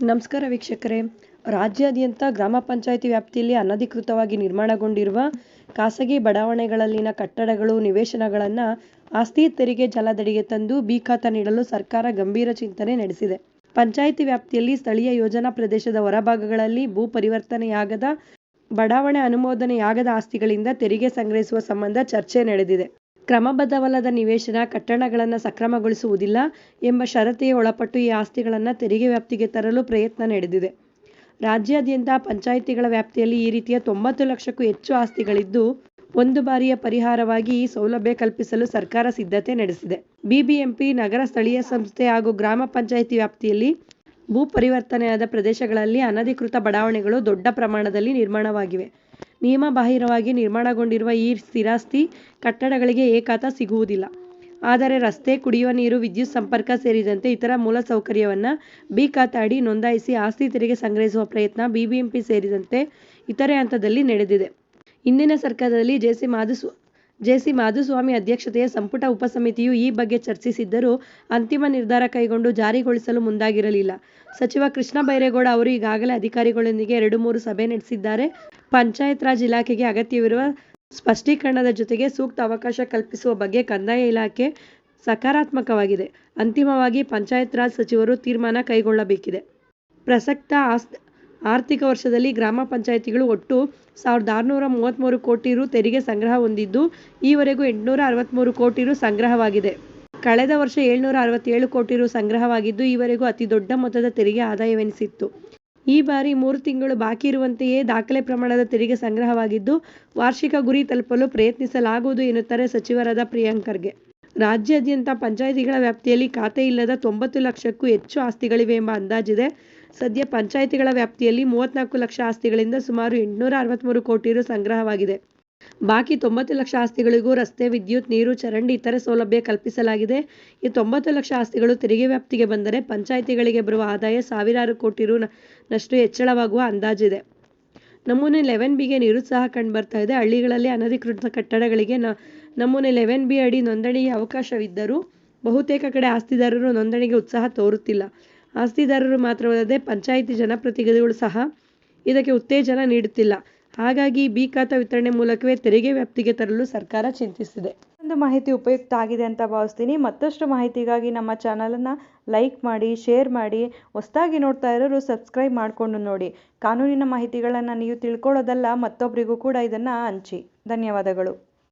ನಮಸ್ಕಾರ ವೀಕ್ಷಕರೇ. ರಾಜ್ಯಾದ್ಯಂತ ಗ್ರಾಮ ಪಂಚಾಯಿತಿ ವ್ಯಾಪ್ತಿಯಲ್ಲಿ ಅನಧಿಕೃತವಾಗಿ ನಿರ್ಮಾಣಗೊಂಡಿರುವ ಖಾಸಗಿ ಬಡಾವಣೆಗಳಲ್ಲಿನ ಕಟ್ಟಡಗಳು, ನಿವೇಶನಗಳನ್ನು ಆಸ್ತಿ ತೆರಿಗೆ ಜಾಲದಡಿಗೆ ತಂದು ಬಿ ಖಾತಾ ನೀಡಲು ಸರ್ಕಾರ ಗಂಭೀರ ಚಿಂತನೆ ನಡೆಸಿದೆ. ಪಂಚಾಯಿತಿ ವ್ಯಾಪ್ತಿಯಲ್ಲಿ ಸ್ಥಳೀಯ ಯೋಜನಾ ಪ್ರದೇಶದ ಹೊರಭಾಗಗಳಲ್ಲಿ ಭೂ ಪರಿವರ್ತನೆಯಾಗದ, ಬಡಾವಣೆ ಅನುಮೋದನೆಯಾಗದ ಆಸ್ತಿಗಳಿಂದ ತೆರಿಗೆ ಸಂಗ್ರಹಿಸುವ ಸಂಬಂಧ ಚರ್ಚೆ ನಡೆದಿದೆ. ಕ್ರಮಬದ್ಧವಲ್ಲದ ನಿವೇಶನ, ಕಟ್ಟಡಗಳನ್ನು ಸಕ್ರಮಗೊಳಿಸುವುದಿಲ್ಲ ಎಂಬ ಷರತ್ತಿಗೆ ಒಳಪಟ್ಟು ಈ ಆಸ್ತಿಗಳನ್ನು ತೆರಿಗೆ ವ್ಯಾಪ್ತಿಗೆ ತರಲು ಪ್ರಯತ್ನ ನಡೆದಿದೆ. ರಾಜ್ಯಾದ್ಯಂತ ಪಂಚಾಯಿತಿಗಳ ವ್ಯಾಪ್ತಿಯಲ್ಲಿ ಈ ರೀತಿಯ ತೊಂಬತ್ತು ಲಕ್ಷಕ್ಕೂ ಹೆಚ್ಚು ಆಸ್ತಿಗಳಿದ್ದು, ಒಂದು ಬಾರಿಯ ಪರಿಹಾರವಾಗಿ ಈ ಸೌಲಭ್ಯ ಕಲ್ಪಿಸಲು ಸರ್ಕಾರ ಸಿದ್ಧತೆ ನಡೆಸಿದೆ. ಬಿಬಿಎಂಪಿ, ನಗರ ಸ್ಥಳೀಯ ಸಂಸ್ಥೆ ಹಾಗೂ ಗ್ರಾಮ ಪಂಚಾಯಿತಿ ವ್ಯಾಪ್ತಿಯಲ್ಲಿ ಭೂ ಪರಿವರ್ತನೆಯಾದ ಪ್ರದೇಶಗಳಲ್ಲಿ ಅನಧಿಕೃತ ಬಡಾವಣೆಗಳು ದೊಡ್ಡ ಪ್ರಮಾಣದಲ್ಲಿ ನಿರ್ಮಾಣವಾಗಿವೆ. ನಿಯಮಬಾಹಿರವಾಗಿ ನಿರ್ಮಾಣಗೊಂಡಿರುವ ಈ ಸ್ಥಿರಾಸ್ತಿ ಕಟ್ಟಡಗಳಿಗೆ ಏಕತ ಸಿಗುವುದಿಲ್ಲ. ಆದರೆ ರಸ್ತೆ, ಕುಡಿಯುವ ನೀರು, ವಿದ್ಯುತ್ ಸಂಪರ್ಕ ಸೇರಿದಂತೆ ಇತರ ಮೂಲಸೌಕರ್ಯವನ್ನು ಬಿ ಖಾತಾ ಅಡಿ ನೋಂದಾಯಿಸಿ ಆಸ್ತಿ ತೆರಿಗೆ ಸಂಗ್ರಹಿಸುವ ಪ್ರಯತ್ನ ಬಿಬಿಎಂಪಿ ಸೇರಿದಂತೆ ಇತರೆ ಹಂತದಲ್ಲಿ ನಡೆದಿದೆ. ಹಿಂದಿನ ಸರ್ಕಾರದಲ್ಲಿ ಜೆ. ಸಿ. ಮಾಧುಸ್ವಾಮಿ ಅಧ್ಯಕ್ಷತೆಯ ಸಂಪುಟ ಉಪಸಮಿತಿಯು ಈ ಬಗ್ಗೆ ಚರ್ಚಿಸಿದ್ದರೂ ಅಂತಿಮ ನಿರ್ಧಾರ ಕೈಗೊಂಡು ಜಾರಿಗೊಳಿಸಲು ಮುಂದಾಗಿರಲಿಲ್ಲ. ಸಚಿವ ಕೃಷ್ಣ ಬೈರೇಗೌಡ ಅವರು ಈಗಾಗಲೇ ಅಧಿಕಾರಿಗಳೊಂದಿಗೆ ಎರಡು ಮೂರು ಸಭೆ ನಡೆಸಿದ್ದಾರೆ. ಪಂಚಾಯತ್ ರಾಜ್ ಇಲಾಖೆಗೆ ಅಗತ್ಯವಿರುವ ಸ್ಪಷ್ಟೀಕರಣದ ಜೊತೆಗೆ ಸೂಕ್ತ ಅವಕಾಶ ಕಲ್ಪಿಸುವ ಬಗ್ಗೆ ಕಂದಾಯ ಇಲಾಖೆ ಸಕಾರಾತ್ಮಕವಾಗಿದೆ. ಅಂತಿಮವಾಗಿ ಪಂಚಾಯತ್ ರಾಜ್ ಸಚಿವರು ತೀರ್ಮಾನ ಕೈಗೊಳ್ಳಬೇಕಿದೆ. ಪ್ರಸಕ್ತ ಆರ್ಥಿಕ ವರ್ಷದಲ್ಲಿ ಗ್ರಾಮ ಪಂಚಾಯಿತಿಗಳು ಒಟ್ಟು ಸಾವಿರದ ಆರುನೂರ ಮೂವತ್ಮೂರು ಕೋಟಿ ರು ತೆರಿಗೆ ಸಂಗ್ರಹ ಹೊಂದಿದ್ದು, ಈವರೆಗೂ ಎಂಟುನೂರ ಅರವತ್ಮೂರು ಕೋಟಿ ರು ಸಂಗ್ರಹವಾಗಿದೆ. ಕಳೆದ ವರ್ಷ ಏಳುನೂರ ಅರವತ್ತೇಳು ಕೋಟಿ ರು ಸಂಗ್ರಹವಾಗಿದ್ದು, ಈವರೆಗೂ ಅತಿ ದೊಡ್ಡ ಮೊತ್ತದ ತೆರಿಗೆ ಆದಾಯವೆನಿಸಿತ್ತು. ಈ ಬಾರಿ ಮೂರು ತಿಂಗಳು ಬಾಕಿ ಇರುವಂತೆಯೇ ದಾಖಲೆ ಪ್ರಮಾಣದ ತೆರಿಗೆ ಸಂಗ್ರಹವಾಗಿದ್ದು, ವಾರ್ಷಿಕ ಗುರಿ ತಲುಪಲು ಪ್ರಯತ್ನಿಸಲಾಗುವುದು ಎನ್ನುತ್ತಾರೆ ಸಚಿವರಾದ ಪ್ರಿಯಾಂಕ್ ಖರ್ಗೆ. ರಾಜ್ಯಾದ್ಯಂತ ಪಂಚಾಯಿತಿಗಳ ವ್ಯಾಪ್ತಿಯಲ್ಲಿ ಖಾತೆ ಇಲ್ಲದ ತೊಂಬತ್ತು ಲಕ್ಷಕ್ಕೂ ಹೆಚ್ಚು ಆಸ್ತಿಗಳಿವೆ ಎಂಬ ಅಂದಾಜಿದೆ. ಸದ್ಯ ಪಂಚಾಯಿತಿಗಳ ವ್ಯಾಪ್ತಿಯಲ್ಲಿ ಮೂವತ್ನಾಲ್ಕು ಲಕ್ಷ ಆಸ್ತಿಗಳಿಂದ ಸುಮಾರು ಎಂಟುನೂರ ಅರವತ್ತ್ಮೂರು ಕೋಟಿ ರು ಸಂಗ್ರಹವಾಗಿದೆ. ಬಾಕಿ ತೊಂಬತ್ತು ಲಕ್ಷ ಆಸ್ತಿಗಳಿಗೂ ರಸ್ತೆ, ವಿದ್ಯುತ್, ನೀರು, ಚರಂಡಿ, ಇತರೆ ಸೌಲಭ್ಯ ಕಲ್ಪಿಸಲಾಗಿದೆ. ಈ ತೊಂಬತ್ತು ಲಕ್ಷ ಆಸ್ತಿಗಳು ತೆರಿಗೆ ವ್ಯಾಪ್ತಿಗೆ ಬಂದರೆ ಪಂಚಾಯಿತಿಗಳಿಗೆ ಬರುವ ಆದಾಯ ಸಾವಿರಾರು ಕೋಟಿ ರು ನಷ್ಟು ಹೆಚ್ಚಳವಾಗುವ ಅಂದಾಜಿದೆ. ನಮೂನೆ ಲೆವೆನ್ ಬಿಗೆ ನಿರುತ್ಸಾಹ ಕಂಡುಬರ್ತಾ ಇದೆ. ಹಳ್ಳಿಗಳಲ್ಲಿ ಅನಧಿಕೃತ ಕಟ್ಟಡಗಳಿಗೆ ನಮೂನೆ ಲೆವೆನ್ ಬಿ ಅಡಿ ನೋಂದಣಿಗೆ ಅವಕಾಶವಿದ್ದರೂ ಬಹುತೇಕ ಕಡೆ ಆಸ್ತಿದಾರರು ನೋಂದಣಿಗೆ ಉತ್ಸಾಹ ತೋರುತ್ತಿಲ್ಲ. ಆಸ್ತಿದಾರರು ಮಾತ್ರವಲ್ಲದೆ ಪಂಚಾಯಿತಿ ಜನಪ್ರತಿನಿಧಿಗಳು ಸಹ ಇದಕ್ಕೆ ಉತ್ತೇಜನ ನೀಡುತ್ತಿಲ್ಲ. ಹಾಗಾಗಿ ಬಿ ಖಾತಾ ವಿತರಣೆ ಮೂಲಕವೇ ತೆರಿಗೆ ವ್ಯಾಪ್ತಿಗೆ ತರಲು ಸರ್ಕಾರ ಚಿಂತಿಸಿದೆ. ಒಂದು ಮಾಹಿತಿ ಉಪಯುಕ್ತ ಆಗಿದೆ ಅಂತ ಭಾವಿಸ್ತೀನಿ. ಮತ್ತಷ್ಟು ಮಾಹಿತಿಗಾಗಿ ನಮ್ಮ ಚಾನಲನ್ನು ಲೈಕ್ ಮಾಡಿ, ಶೇರ್ ಮಾಡಿ, ಹೊಸದಾಗಿ ನೋಡ್ತಾ ಇರೋರು ಸಬ್ಸ್ಕ್ರೈಬ್ ಮಾಡಿಕೊಂಡು ನೋಡಿ. ಕಾನೂನಿನ ಮಾಹಿತಿಗಳನ್ನು ನೀವು ತಿಳ್ಕೊಳ್ಳೋದಲ್ಲ, ಮತ್ತೊಬ್ಬರಿಗೂ ಕೂಡ ಇದನ್ನು ಹಂಚಿ. ಧನ್ಯವಾದಗಳು.